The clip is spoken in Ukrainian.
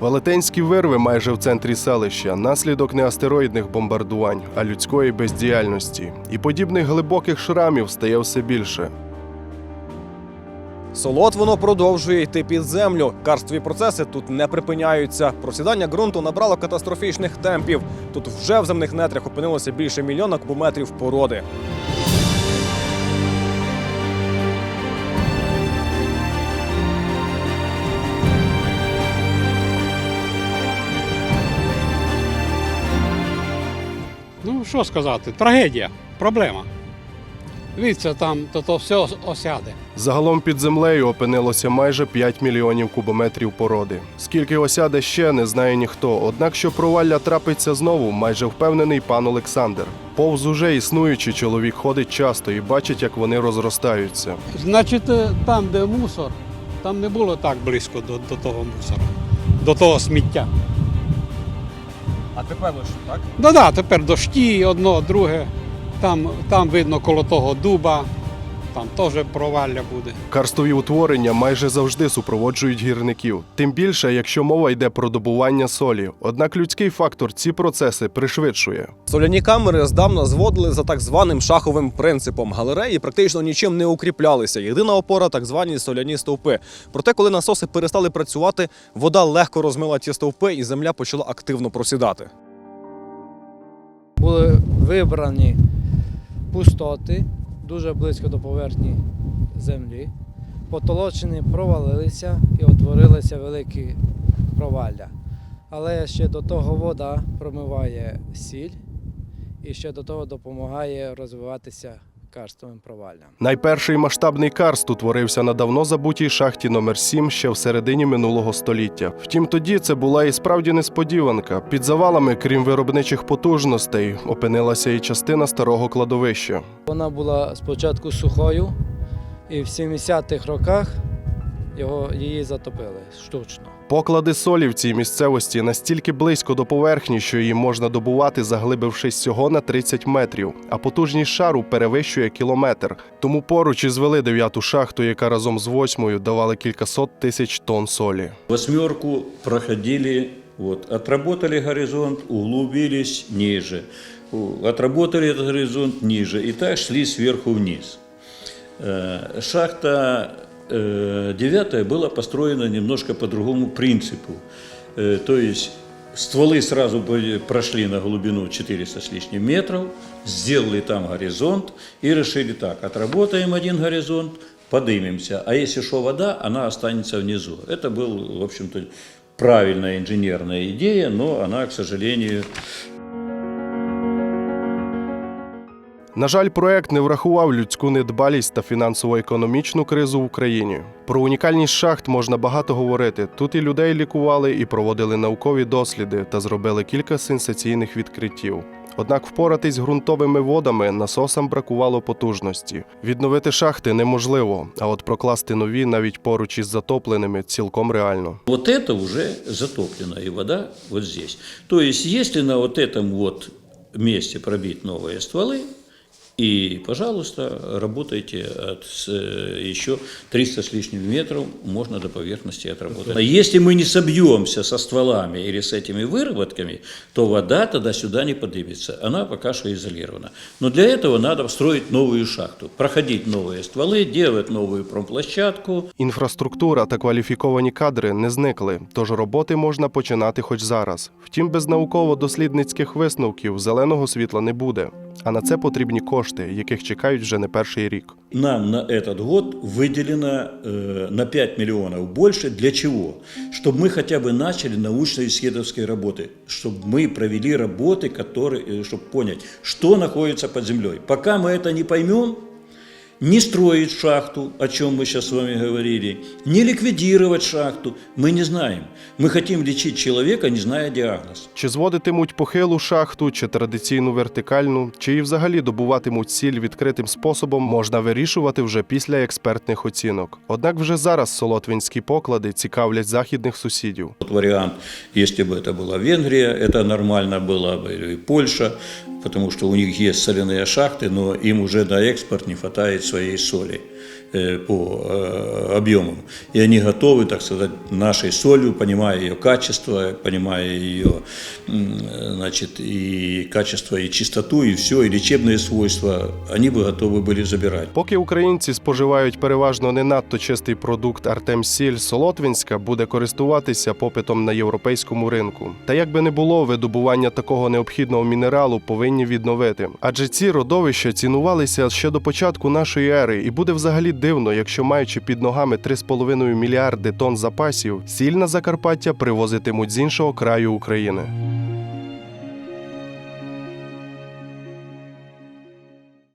Велетенські вирви майже в центрі селища, наслідок не астероїдних бомбардувань, а людської бездіяльності. І подібних глибоких шрамів стає все більше. Солод воно продовжує йти під землю. Карстові процеси тут не припиняються. Просідання ґрунту набрало катастрофічних темпів. Тут вже в земних нетрях опинилося більше мільйона кубометрів породи. Що сказати, трагедія, проблема. Дивіться, там то, то все осяде. Загалом під землею опинилося майже 5 мільйонів кубометрів породи. Скільки осяде ще, не знає ніхто. Однак, що провалля трапиться знову, майже впевнений пан Олександр. Повз уже існуючий чоловік ходить часто і бачить, як вони розростаються. Значить, е, там, де мусор, там не було так близько до, до того мусора, до того сміття. А тепер лише так? Да, да, тепер дощі, одно, друге. Там, там видно коло того дуба, там теж провалля буде. Карстові утворення майже завжди супроводжують гірників, тим більше, якщо мова йде про добування солі. Однак людський фактор ці процеси пришвидшує. Соляні камери здавна зводили за так званим шаховим принципом. Галереї практично нічим не укріплялися. Єдина опора так звані соляні стовпи. Проте, коли насоси перестали працювати, вода легко розмила ті стовпи, і земля почала активно просідати. були вибрані пустоти дуже близько до поверхні землі. Потолочини провалилися і утворилися великі провалля. Але ще до того вода промиває сіль і ще до того допомагає розвиватися. Найперший масштабний карст утворився на давно забутій шахті номер 7 ще в середині минулого століття. Втім, тоді це була і справді несподіванка. Під завалами, крім виробничих потужностей, опинилася і частина старого кладовища. Вона була спочатку сухою, і в 70-х роках його, її затопили штучно. Поклади солі в цій місцевості настільки близько до поверхні, що її можна добувати, заглибившись всього на 30 метрів, а потужність шару перевищує кілометр. Тому поруч і звели дев'яту шахту, яка разом з восьмою давала кількасот тисяч тонн солі. Восьмерку проходили, вот, отработали горизонт, углубились ниже, У- отработали этот горизонт ниже, и так шли сверху вниз. Э, Шахта э, девятая была построена немножко по другому принципу. Э, То есть стволы сразу были- прошли на глубину 400 с лишним метров, сделали там горизонт и решили так, отработаем один горизонт, подымемся, а если что вода, она останется внизу. Это был, в общем-то, правильная инженерная идея, но она, к сожалению, На жаль, проект не врахував людську недбалість та фінансово-економічну кризу в Україні. Про унікальність шахт можна багато говорити. Тут і людей лікували, і проводили наукові досліди та зробили кілька сенсаційних відкриттів. Однак впоратись з ґрунтовими водами насосам бракувало потужності. Відновити шахти неможливо, а от прокласти нові навіть поруч із затопленими цілком реально. Вот это уже затоплено, и вода вот здесь. То есть, если на вот этом вот месте пробить новые стволы, и, пожалуйста, работайте от с, э, еще 300 с лишним метров, можно до поверхности отработать. А если мы не собьемся со стволами или с этими выработками, то вода тогда сюда не поднимется. Она пока что изолирована. Но для этого надо строить новую шахту, проходить новые стволы, делать новую промплощадку, Інфраструктура та кваліфіковані кадри не зникли, тож роботи можна починати хоч зараз. Втім, без науково-дослідницьких висновків зеленого світла не буде. А на це потрібні кошти, яких чекають вже не перший рік. Нам на этот год выделено э, на 5 миллионов больше. Для чего? Чтобы мы хотя бы начали научно-исследовательские работы, чтобы мы провели работы, которые, чтобы понять, что находится под землей. Пока мы это не поймем, не строить шахту, о чем мы сейчас с вами говорили, не ликвидировать шахту, мы не знаем. Мы хотим лечить человека, не зная диагноз. Чи зводитимуть похилу шахту, чи традиційну вертикальну, чи і взагалі добуватимуть сіль відкритим способом, можна вирішувати вже після експертних оцінок. Однак вже зараз солотвинські поклади цікавлять західних сусідів. Вот вариант, если бы это была Венгрия, это нормально было бы, или Польша, потому что у них есть соляные шахты, но им уже на экспорт не хватает своей соли э, по э, объемам. И они готовы, так сказать, нашей солью, понимая ее качество, понимая ее м, значит, и качество, и чистоту, и все, и лечебные свойства, они бы готовы были забирать. Поки українці споживають переважно не надто чистий продукт Артем Сіль Солотвинська буде користуватися попитом на європейському ринку. Та як би не було, видобування такого необхідного мінералу повинні відновити. Адже ці родовища цінувалися ще до початку нашої ери, і буде взагалі дивно, якщо маючи під ногами 3,5 мільярди тонн запасів, сіль на Закарпаття привозитимуть з іншого краю України.